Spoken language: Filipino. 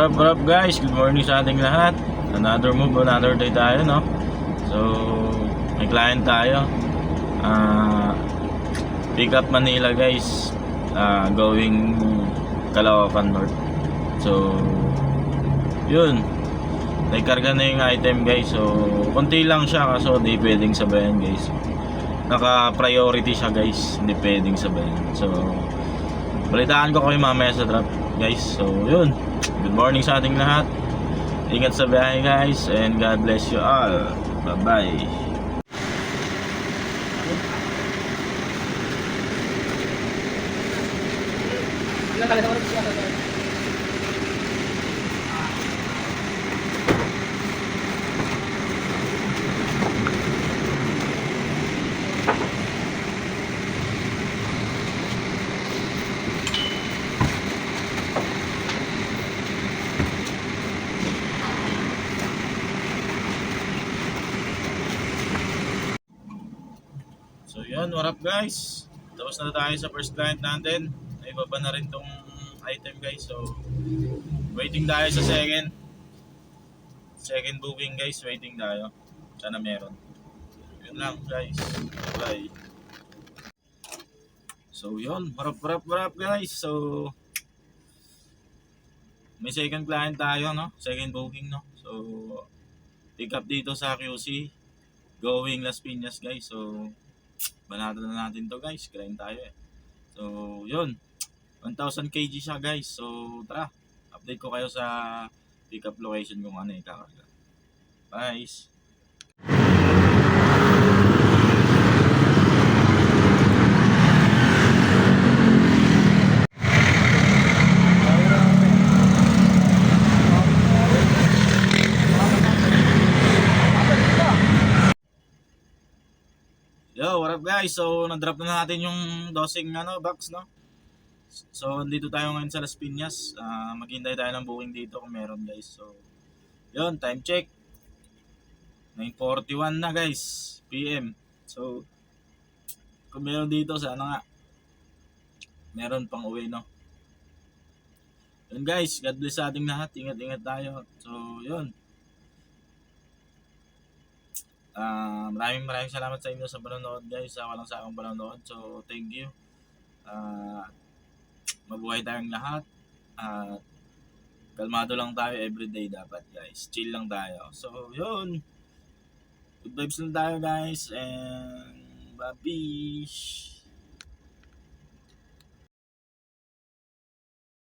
what up, what up guys? Good morning sa ating lahat. Another move, another day tayo, no? So, may client tayo. Ah, pick up Manila guys. Ah, going Caloocan North. So, yun. Naikarga na yung item guys. So, konti lang siya kaso di pwedeng sabayan guys. Naka-priority siya guys. Hindi pwedeng sabayan. So, balitaan ko kayo mamaya sa drop guys. So, yun. Good morning sa ating lahat. Ingat sa biyahe guys and God bless you all. Bye-bye. So yun, what up guys? Tapos na tayo sa first client natin. Naibaba na rin tong item guys. So, waiting tayo sa second. Second booking guys, waiting tayo. Sana meron. Yun lang guys. Bye. So yun, up, what up guys? So, may second client tayo, no? Second booking, no? So, pick up dito sa QC. Going Las Piñas guys. So, banata na natin to guys. Grind tayo eh. So, yun. 1,000 kg siya guys. So, tara. Update ko kayo sa pickup location kung ano ikakarga. Bye. Yo, what up guys? So, na-drop na natin yung dosing ano, box, no? So, dito tayo ngayon sa Las Piñas. Ah, maghintay tayo ng booking dito kung meron guys. So, yun, time check. 9.41 na guys, PM. So, kung meron dito, sana nga. Meron pang uwi, no? Yun guys, God bless sa ating lahat. Ingat-ingat tayo. So, yun. Ah, maraming maraming salamat sa inyo sa panonood guys, sa walang sakang panonood. So, thank you. Ah, mabuhay tayong lahat. At kalmado lang tayo everyday dapat guys. Chill lang tayo. So, yun. Good vibes lang tayo guys and babish.